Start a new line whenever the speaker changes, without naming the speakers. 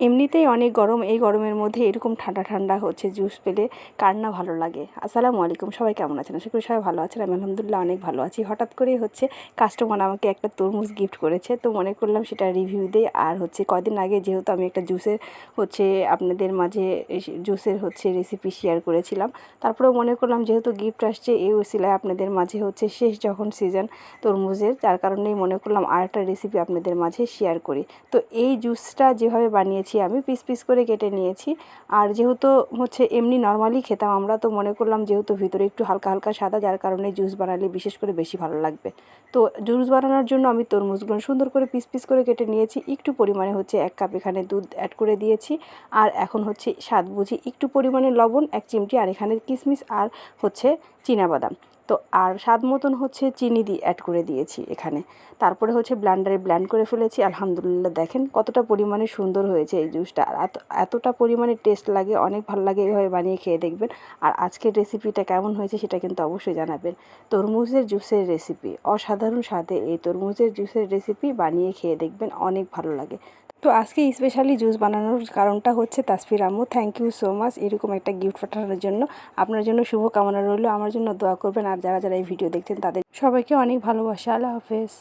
এমনিতেই অনেক গরম, এই গরমের মধ্যে এরকম ঠান্ডা ঠান্ডা হচ্ছে জুস পেলে কার না ভালো লাগে। আসসালামু আলাইকুম, সবাই কেমন আছেন? আশা করি সবাই ভালো আছেন, আমি আলহামদুলিল্লাহ অনেক ভালো আছি। হঠাৎ করেই হচ্ছে কাস্টমার আমাকে একটা তরমুজ গিফট করেছে, তো মনে করলাম সেটা রিভিউ দিই। আর হচ্ছে কদিন আগে যেহেতু আমি একটা জুসের হচ্ছে আপনাদের মাঝে জুসের হচ্ছে রেসিপি শেয়ার করেছিলাম, তারপরেও মনে করলাম যেহেতু গিফট আসছে, এই ওসিলায় আপনাদের মাঝে হচ্ছে শেষ যখন সিজন তরমুজের যার কারণেই মনে করলাম আর একটা রেসিপি আপনাদের মাঝে শেয়ার করি। তো এই জুসটা যেভাবে বানিয়েছি আমি পিস পিস করে কেটে নিয়েছি। আর যেহেতু হচ্ছে এমনি নর্মালি খেতাম, আমরা তো মনে করলাম যেহেতু ভিতরে একটু হালকা হালকা সাদা, যার কারণে জুস বানালে বিশেষ করে বেশি ভালো লাগবে। তো জুস বানানোর জন্য আমি তরমুজগুলো সুন্দর করে পিস পিস করে কেটে নিয়েছি। একটু পরিমাণে হচ্ছে এক কাপ এখানে দুধ অ্যাড করে দিয়েছি। আর এখন হচ্ছে স্বাদ বুঝি একটু পরিমাণে লবণ, এক চিমটি, আর এখানে কিশমিশ আর হচ্ছে বাদাম তো আর স্বাদ মতন হচ্ছে চিনি দিয়ে অ্যাড করে দিয়েছি এখানে। তারপরে হচ্ছে ব্ল্যান্ডারে ব্ল্যান্ড করে ফেলেছি। আলহামদুলিল্লাহ দেখেন কতটা পরিমাণে সুন্দর হয়েছে এই জুসটা আর এত, এতটা পরিমাণে টেস্ট লাগে, অনেক ভালো লাগে এভাবে বানিয়ে খেয়ে দেখবেন। আর আজকের রেসিপিটা কেমন হয়েছে সেটা কিন্তু অবশ্যই জানাবেন। তরমুজের জুসের রেসিপি অসাধারণ স্বাদে এই তরমুজের জুসের রেসিপি বানিয়ে খেয়ে দেখবেন, অনেক ভালো লাগে। তো আজকে স্পেশালি জুস বানানোর কারণটা হচ্ছে তাসফির আম্মু থ্যাংক ইউ সো মাচ এরকম একটা গিফট পাঠানোর জন্য। আপনার জন্য শুভ কামনা রইল। আমার জন্য দোয়া করবেন। আর যারা যারা এই ভিডিও দেখছেন তাদের সবাইকে অনেক ভালোবাসা। আল্লাহ হাফেজ।